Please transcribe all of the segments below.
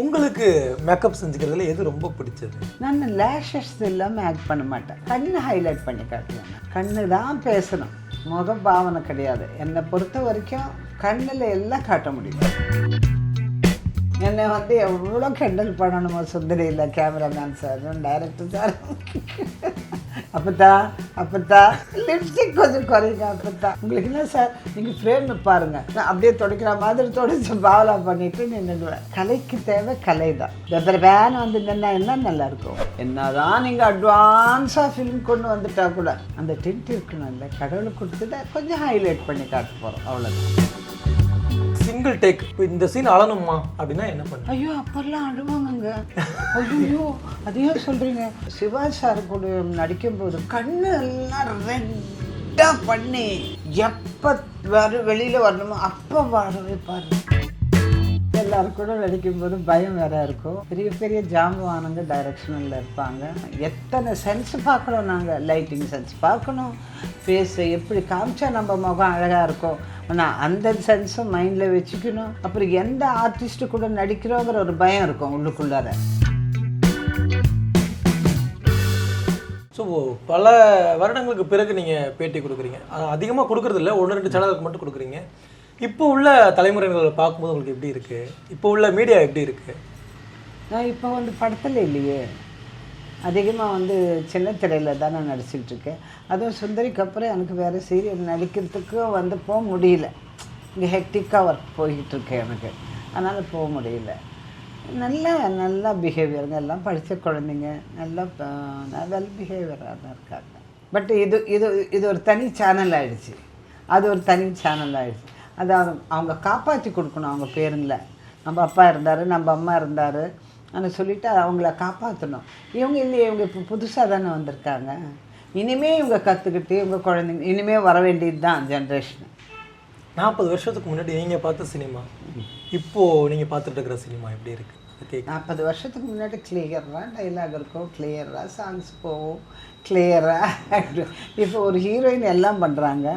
உங்களுக்கு மேக்கப் செஞ்சுக்கிறதுல எது ரொம்ப பிடிச்சது? நான் லேஷஸ் இல்லாமல் ஆக்ட் பண்ண மாட்டேன். கண்ணை ஹைலைட் பண்ணி காட்டுவேன். கண்ணு தான் பேசணும். முக பாவனை கிடையாது. என்னை பொறுத்த வரைக்கும் கண்ணில் எல்லாம் காட்ட முடியும் என்னை வந்து எவ்வளோ கெண்டல் பண்ணணுமோ சுந்தரி இல்லை கேமராமேன் சார் டைரக்டர் சார் அப்பத்தா அப்பத்தா லிப்ஸ்டிக் கொஞ்சம் குறைங்க அப்பத்தா உங்களுக்கு என்ன சார் நீங்கள் ஃப்ரேம் பாருங்க நான் அப்படியே துடைக்கிற மாதிரி துடைச்சி பாவலா பண்ணிட்டு நின்றுடுவேன் கலைக்கு தேவை கலை தான் வெப்பர் வேன் வந்து நின்னா என்ன நல்லா இருக்கும் என்னதான் நீங்கள் அட்வான்ஸாக ஃபிலிம் கொண்டு வந்துட்டா கூட அந்த டென்ட் இல்லை கடவுளுக்கு கொடுத்துட்டு கொஞ்சம் ஹைலைட் பண்ணி காட்ட போகிறோம் அவ்வளோதான் சிங்கிள் டேக் இந்த சீன் அழணுமா? அப்படின்னா என்ன பண்ண? ஐயோ அப்பெல்லாம் அழுவாங்க ஐயோ அதையும் சொல்றீங்க. சிவா சார் கூட நடிக்கும்போது கண்ணு எல்லாம் ரெட்டா பண்ணி எப்ப வர வெளியில வரணுமோ அப்ப வரவே பாரு எல்லாரும் கூட நடிக்கும்போது பயம் வேற இருக்கும். பெரிய பெரிய ஜாம்பவானுங்க டைரக்ஷனில் இருப்பாங்க. எத்தனை சென்ஸ் பார்க்கணும் நாங்கள் லைட்டிங் சென்ஸ் பார்க்கணும். ஃபேஸை எப்படி காமிச்சா நம்ம முகம் அழகாக இருக்கும்? ஆனால் அந்த சென்ஸும் மைண்டில் வச்சுக்கணும். அப்புறம் எந்த ஆர்டிஸ்ட்டு கூட நடிக்கிறோங்கிற ஒரு பயம் இருக்கும் உள்ளுக்குள்ளார. ஸோ பல வருடங்களுக்கு பிறகு நீங்கள் பேட்டி கொடுக்குறீங்க. அதிகமாக கொடுக்கறது இல்லை ஒன்று ரெண்டு சேனலுக்கு மட்டும் கொடுக்குறீங்க. இப்போ உள்ள தலைமுறைகளை பார்க்கும்போது உங்களுக்கு எப்படி இருக்குது இப்போ உள்ள மீடியா எப்படி இருக்குது நான் இப்போ வந்து படத்தில் இல்லையே. அதிகமாக வந்து சின்ன திரையில் தான் நான் நடிச்சிக்கிட்டு இருக்கேன். அதுவும் சுந்தரிக்கு அப்புறம் எனக்கு வேறு சீரியல் நடிக்கிறதுக்கும் வந்து போக முடியல. இங்கே ஹெக்டிக்காக ஒர்க் போய்கிட்டுருக்கேன் எனக்கு. அதனால் போக முடியல. நல்ல நல்ல பிஹேவியருங்க எல்லாம் படித்த குழந்தைங்க நல்லா வெல் பிஹேவியராக தான் இருக்காங்க. பட் இது இது இது ஒரு தனி சேனல் ஆகிடுச்சு அது ஒரு தனி சேனல் ஆகிடுச்சு அது அவங்க காப்பாற்றி கொடுக்கணும் அவங்க பேருங்களை நம்ம அப்பா இருந்தார் நம்ம அம்மா இருந்தார். ஆனால் சொல்லிவிட்டு அவங்கள காப்பாற்றணும் இவங்க இல்லையே இவங்க இப்போ புதுசாக தானே வந்திருக்காங்க. இனிமே இவங்க கற்றுக்கிட்டு இவங்க குழந்தைங்க இனிமே வர வேண்டியது தான் ஜென்ரேஷன் நாற்பது வருஷத்துக்கு முன்னாடி நீங்கள் பார்த்த சினிமா? இப்போது நீங்கள் பார்த்துட்டு இருக்கிற சினிமா எப்படி இருக்குது கேட்க. நாற்பது வருஷத்துக்கு முன்னாடி கிளியராக டைலாக் இருக்கும். கிளியராக சாங்ஸ் போகும். கிளியராக இப்போ ஒரு ஹீரோயின் எல்லாம் பண்ணுறாங்க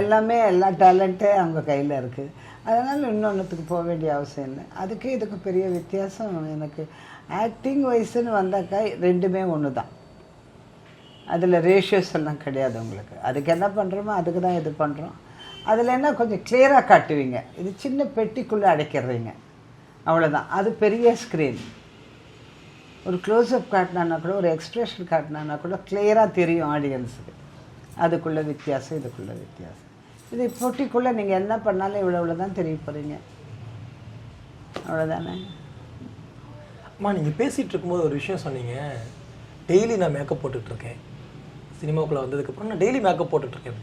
எல்லாமே எல்லா டேலண்ட்டே அவங்க கையில் இருக்குது அதனால் இன்னொன்றுத்துக்கு போக வேண்டிய அவசியம் இல்லை. அதுக்கு இதுக்கு பெரிய வித்தியாசம் எனக்கு. ஆக்டிங் வயசுன்னு வந்தாக்கா ரெண்டுமே ஒன்று தான் அதில் ரேஷியோஸ் எல்லாம் கிடையாது உங்களுக்கு. அதுக்கு என்ன பண்ணுறோமோ அதுக்கு தான் இது பண்ணுறோம் அதில் என்ன கொஞ்சம் கிளியராக காட்டுவீங்க. இது சின்ன பெட்டிக்குள்ளே அடைக்கிறீங்க. அவ்வளோதான் அது பெரிய ஸ்க்ரீன் ஒரு க்ளோஸ்அப் காட்டினான்னா கூட ஒரு எக்ஸ்ப்ரெஷன் காட்டினான்னா கூட கிளியராக தெரியும் ஆடியன்ஸுக்கு அதுக்குள்ள வித்தியாசம் இதுக்குள்ள வித்தியாசம். இது பொட்டிக்குள்ளே நீங்கள் என்ன பண்ணாலும் இவ்வளோ இவ்வளோ தான் தெரிய போகிறீங்க அவ்வளோதானே அம்மா நீங்கள் பேசிகிட்டு இருக்கும்போது ஒரு விஷயம் சொன்னீங்க. டெய்லி நான் மேக்கப் போட்டுட்ருக்கேன் சினிமாவுக்குள்ளே வந்ததுக்கப்புறம் நான் டெய்லி மேக்கப் போட்டுட்ருக்கேன்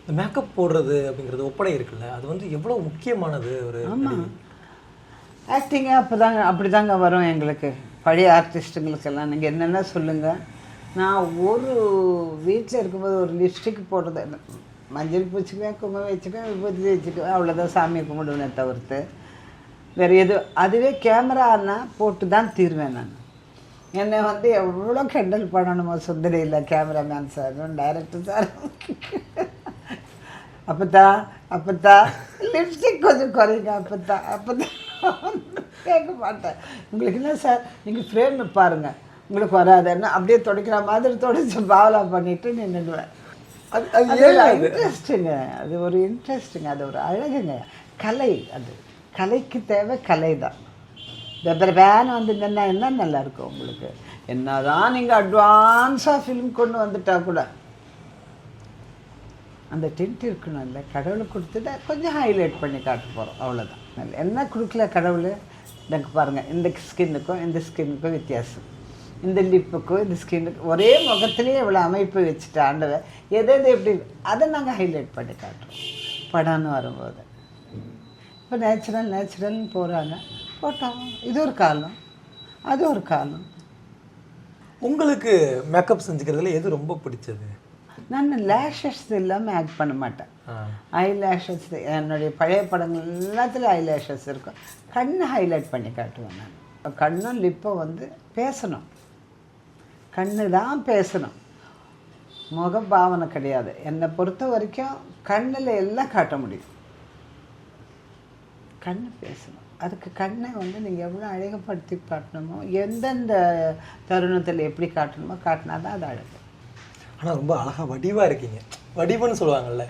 இந்த மேக்கப் போடுறது அப்படிங்கிறது ஒப்படை இருக்குல்ல அது வந்து எவ்வளோ முக்கியமானது ஒரு ஆமாம் ஆக்டிங்கே அப்போ தாங்க அப்படி தாங்க வரும் எங்களுக்கு. பழைய ஆர்டிஸ்ட்டுங்களுக்கெல்லாம் நீங்கள் என்னென்ன சொல்லுங்கள் நான் ஒரு வீட்டில் இருக்கும்போது ஒரு லிப்ஸ்டிக் போடுறது. மஞ்சள் பூச்சிக்குவேன் குங்குமம் வச்சுக்குவேன் விபூதி வச்சுக்குவேன் அவ்வளோதான் சாமியை கும்பிடுவேனே தவிர்த்து வேறு எது அதுவே கேமரானா போட்டு தான் தீருவேன் நான் என்னை வந்து எவ்வளோ கெண்டல் பண்ணணுமோ சுந்தரி இல்லை கேமராமேன் சார் டைரக்டர் சார் அப்பத்தா அப்பத்தா லிப்ஸ்டிக் கொஞ்சம் குறைங்க அப்பத்தா அப்பத்தா கேட்க மாட்டேன் உங்களுக்கு என்ன சார் நீங்கள் ஃப்ரேம் பாருங்கள் உங்களுக்கு வராது என்ன அப்படியே துடைக்கிற மாதிரி துடைச்சி பாவலா பண்ணிட்டு நின்றுடுவேன் அது அது இன்ட்ரெஸ்ட்டுங்க அது ஒரு இன்ட்ரெஸ்ட்டுங்க அது ஒரு அழகுங்க. கலை அது. கலைக்கு தேவை கலை தான் வெப்பர் வேன் வந்து நின்னா என்ன நல்லா இருக்கும் உங்களுக்கு? என்னதான் நீங்கள் அட்வான்ஸாக ஃபிலிம் கொண்டு வந்துட்டா கூட. அந்த டென்ட் இருக்கணும்ல கடவுளுக்கு கொடுத்துட்டா கொஞ்சம் ஹைலைட் பண்ணி காட்ட போகிறோம் அவ்வளோதான் என்ன கொடுக்கல கடவுள்? எனக்கு பாருங்கள் இந்த ஸ்கின்னுக்கும் இந்த ஸ்கின்னுக்கும் வித்தியாசம். இந்த லிப்புக்கும் இந்த ஸ்கின்னுக்கும் ஒரே முகத்துலேயே இவ்வளோ அமைப்பு வச்சுட்டு ஆண்டவர் எது எது எப்படி அதை நாங்கள் ஹைலைட் பண்ணி காட்டுறோம். படம்னு வரும்போது. இப்போ நேச்சுரல் நேச்சுரல்னு போகிறாங்க போட்டோம். இது ஒரு காலம் அது ஒரு காலம் உங்களுக்கு மேக்கப் செஞ்சுக்கிறதுல எது ரொம்ப பிடிச்சது? நான் லேஷஸ் இல்லாமல் ஆக்ட் பண்ண மாட்டேன். ஐ லேஷஸ் என்னுடைய பழைய படங்கள் எல்லாத்துலேயும் ஐ லேஷஸ் இருக்கும். கண்ணை ஹைலைட் பண்ணி காட்டுவேன் நான். கண்ணும் லிப்பும் வந்து பேசணும். கண்ணு தான் பேசணும். முக பாவனை கிடையாது. என்னை பொறுத்த வரைக்கும் கண்ணில் எல்லாம் காட்ட முடியும். கண்ணு பேசணும். அதுக்கு கண்ணை வந்து நீங்கள் எவ்வளோ அழகுபடுத்தி காட்டணுமோ எந்தெந்த தருணத்தில் எப்படி காட்டணுமோ காட்டினா தான் அது அழகு. ஆனா ரொம்ப அழகா வடிவா இருக்கீங்க. வடிவம்னு சொல்லுவாங்கல்ல?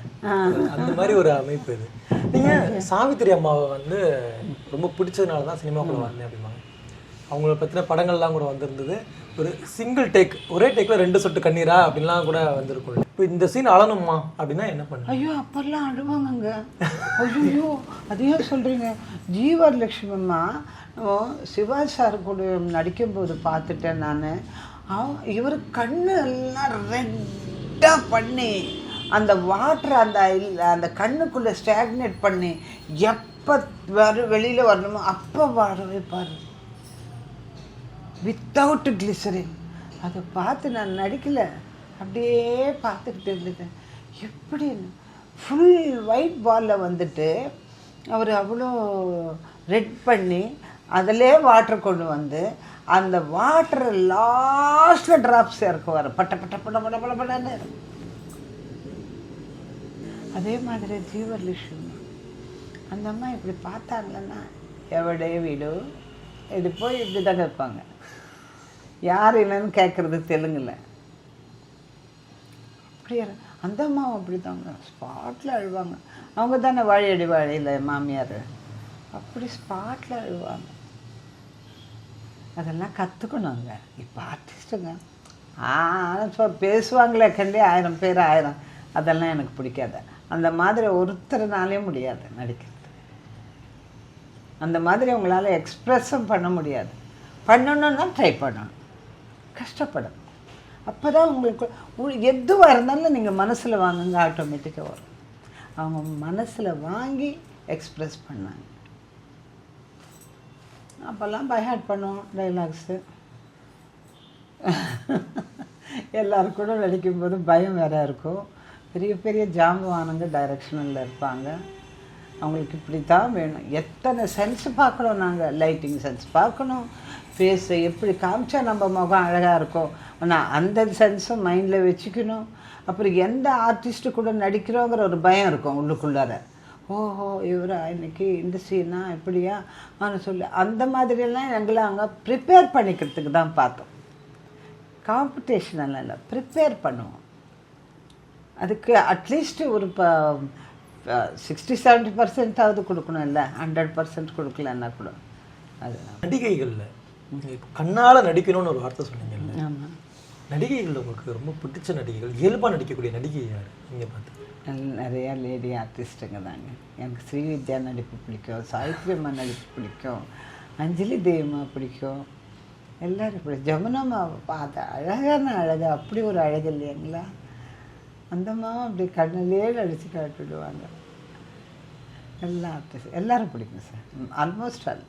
அந்த மாதிரி ஒரு அமைப்பு இது. நீங்க சாவித்திரி அம்மாவை வந்து ரொம்ப பிடிச்சதுனால தான் சினிமாக்குள்ள வந்தேன் அப்படிம்பாங்க. அவங்கள பற்றின படங்கள்லாம் கூட வந்திருந்தது. ஒரு சிங்கிள் டேக் ஒரே டேக்கில் ரெண்டு சொட்டு கண்ணீரா அப்படின்லாம் கூட வந்திருக்கும். இப்போ இந்த சீன் அழணுமா அப்படின்னா என்ன பண்ண ஐயோ அப்பெல்லாம் அழுவாங்கங்க. ஐயோ அதையே சொல்கிறீங்க ஜீவலட்சுமி அம்மா சிவா சார் கூட நடிக்கும்போது பார்த்துட்டேன் நான். இவர் கண்ணு எல்லாம் ரெட்டாக பண்ணி அந்த வாட்டர் அந்த அந்த கண்ணுக்குள்ளே ஸ்டாக்னேட் பண்ணி எப்போ வரு வெளியில் வரணுமோ அப்போ வர வைப்பார் வித்தவுட் கிளிசரின் அதை பார்த்து நான் நடிக்கலை. அப்படியே பார்த்துக்கிட்டு இருந்துட்டேன். எப்படி ஃபுல் ஒயிட் பாலில் வந்துட்டு அவர் அவ்வளோ ரெட் பண்ணி அதிலே வாட்டர் கொண்டு வந்து அந்த வாட்டர் லாஸ்ட்டில் ட்ராப்ஸ் இறக்குவார் பட்ட பட்ட பட பட பட படன்னு. அதே மாதிரி ஜீவலட்சுமி அந்த அம்மா இப்படி பார்த்தாங்களன்னா எவடே வீடு? இது போய் இப்படி தான் இருப்பாங்க. யார் என்னன்னு கேட்குறது தெலுங்குல. அப்படியே? அந்த அம்மாவும் அப்படி தாங்க ஸ்பாட்டில் அழுவாங்க. அவங்க தானே வாழையடி வாழையில் மாமியார். அப்படி ஸ்பாட்டில் அழுவாங்க. அதெல்லாம் கற்றுக்கணுங்க இப்போ ஆர்டிஸ்ட்டுங்க ஆ பேசுவாங்களே கண்டி ஆயிரம் பேர் ஆயிரம். அதெல்லாம் எனக்கு பிடிக்காது. அந்த மாதிரி ஒருத்தர்னாலே முடியாது நடிக்கிறது. அந்த மாதிரி உங்களால் எக்ஸ்ப்ரெஸ்ஸும் பண்ண முடியாது. பண்ணணுன்னா ட்ரை பண்ணணும். கஷ்டப்படும். அப்போ தான் உங்களுக்கு உ- எதுவாக இருந்தாலும் நீங்கள் மனசில் வாங்குங்க ஆட்டோமேட்டிக்காக வரும். அவங்க மனசில் வாங்கி எக்ஸ்ப்ரெஸ் பண்ணாங்க. அப்போல்லாம் பைஹாட் பண்ணுவோம் டைலாக்ஸு எல்லாருக்கூட கூட நடிக்கும்போது பயம் வேற இருக்கும். பெரிய பெரிய ஜாம்பவானங்க டைரக்ஷனில் இருப்பாங்க. அவங்களுக்கு இப்படி தான் வேணும். எத்தனை சென்ஸ் பார்க்கணும் நாங்கள் லைட்டிங் சென்ஸ் பார்க்கணும். ஃபேஸை எப்படி காமிச்சா நம்ம முகம் அழகாக இருக்கும் ஆனால் அந்த சென்ஸும் மைண்டில் வச்சுக்கணும். அப்புறம் எந்த ஆர்டிஸ்ட்டு கூட நடிக்கிறோங்கிற ஒரு பயம் இருக்கும் உள்ளுக்குள்ளார. ஓஹோ இவரா இன்னைக்கு இந்த சீனா இப்படியா ஆனால் சொல்லி. அந்த மாதிரியெல்லாம் எங்களை அங்கே ப்ரிப்பேர் பண்ணிக்கிறதுக்கு தான் பார்த்தோம். காம்படிஷன் எல்லாம் இல்லை ப்ரிப்பேர் பண்ணுவோம். அதுக்கு அட்லீஸ்ட் ஒரு இப்போ சிக்ஸ்டி செவன்ட்டி பர்சன்டாவது கொடுக்கணும் இல்லை ஹண்ட்ரட் பர்சன்ட் கொடுக்கலன்னா கூட. அது நடிகைகளில் கண்ணால நடிக்கணும்னு ஒரு வார்த்தை சொன்னீங்கல்ல? நடிகைகள்ல உங்களுக்கு ரொம்ப பிடிச்ச நடிகைகள் இயல்பா நடிக்கக்கூடிய நடிகை யார்? நீங்க பார்த்து. நிறையா லேடி ஆர்டிஸ்ட்டுங்க தாங்க. எனக்கு ஸ்ரீவித்யா நடிப்பு பிடிக்கும் சாவித்ரி அம்மா நடிப்பு பிடிக்கும் அஞ்சலி தேவிமா பிடிக்கும். எல்லாரும் பிடிக்கும். ஜமுனாமாவை பார்த்த அழகான அழகு அப்படி ஒரு அழகு இல்லையாங்களா அந்த அம்மாவும் அப்படி கண்ணிலே நடிச்சு காட்டிடுவாங்க. எல்லா ஆர்டிஸ்ட் எல்லாரும் பிடிக்கும் சார். ஆல்மோஸ்ட் ஆல்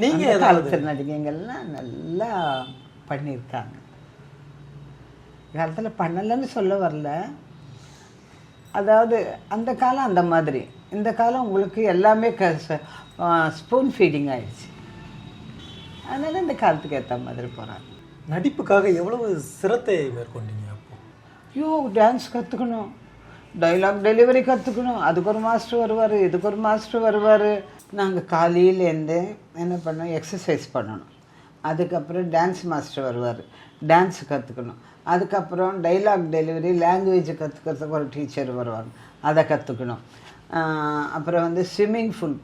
நீங்க அந்த ஏதாவது காலத்து நடிகைங்கள்லாம் நல்லா பண்ணியிருக்காங்க. காலத்தில் பண்ணலைன்னு சொல்ல வரல. அதாவது அந்த காலம் அந்த மாதிரி. இந்த காலம் உங்களுக்கு எல்லாமே க ஸ்பூன் ஃபீடிங் ஆயிடுச்சு. அதனால இந்த காலத்துக்கு ஏற்ற மாதிரி போகிறாங்க நடிப்புக்காக எவ்வளவு சிரத்தை மேற்கொண்டீங்க அப்போ? ஐயோ டான்ஸ் கற்றுக்கணும் டைலாக் டெலிவரி கற்றுக்கணும் அதுக்கு ஒரு மாஸ்டர் வருவார் இதுக்கு ஒரு மாஸ்டர் வருவார். நாங்கள் காலையிலேருந்து என்ன பண்ணோம் எக்ஸசைஸ் பண்ணணும். அதுக்கப்புறம் டான்ஸ் மாஸ்டர் வருவார். டான்ஸ் கற்றுக்கணும் அதுக்கப்புறம் டைலாக் டெலிவரி லாங்குவேஜ் கற்றுக்கிறதுக்கு ஒரு டீச்சர் வருவாங்க அதை கற்றுக்கணும் அப்புறம் வந்து swimming full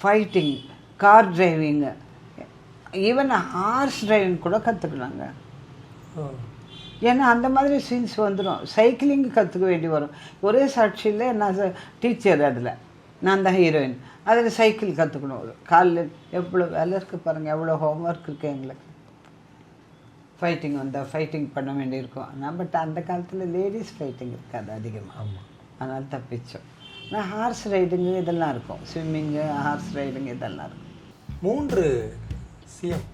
fighting car driving even horse driving கூட கற்றுக்கலாங்க ஏன்னா அந்த மாதிரி சீன்ஸ் வந்துடும் சைக்கிளிங் கற்றுக்க வேண்டி வரும். ஒரே சாட்சியில் நான் டீச்சர் அதில். நான் தான் ஹீரோயின் அதில் சைக்கிள் கற்றுக்கணும் காலில் எவ்வளோ வேலை இருக்குது பாருங்கள் எவ்வளோ ஹோம்ஒர்க் இருக்குது எங்களுக்கு. ஃபைட்டிங் வந்தால் ஃபைட்டிங் பண்ண வேண்டியிருக்கும். ஆனால் பட் அந்த காலத்தில் லேடிஸ் ஃபைட்டிங் இருக்காது அதிகமாக ஆமா. அதனால் தப்பிச்சோம். ஆனால் ஹார்ஸ் ரைடிங்கு இதெல்லாம் இருக்கும். ஸ்விம்மிங்கு ஹார்ஸ் ரைடிங் இதெல்லாம் இருக்கும். மூன்று சிஎம்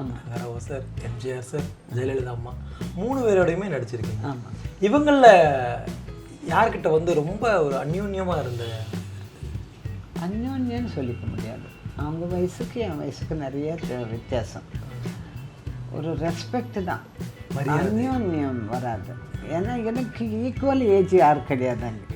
ஆமாம் ராவ் சார் எம்ஜிஆர் சார் ஜெயலலிதா அம்மா மூணு பேரோடையுமே நடிச்சிருக்கீங்க. ஆமாம் இவங்கள யார்கிட்ட வந்து ரொம்ப ஒரு அந்யோன்யமா இருந்த? அந்யோன்யன்னு சொல்லிக்க முடியாது. அவங்க வயசுக்கு என் வயசுக்கு நிறைய வித்தியாசம். ஒரு ரெஸ்பெக்ட் தான். அந்யோன்யம் வராது. ஏன்னா எனக்கு ஈக்குவல் ஏஜ் யாரும் கிடையாது அங்கே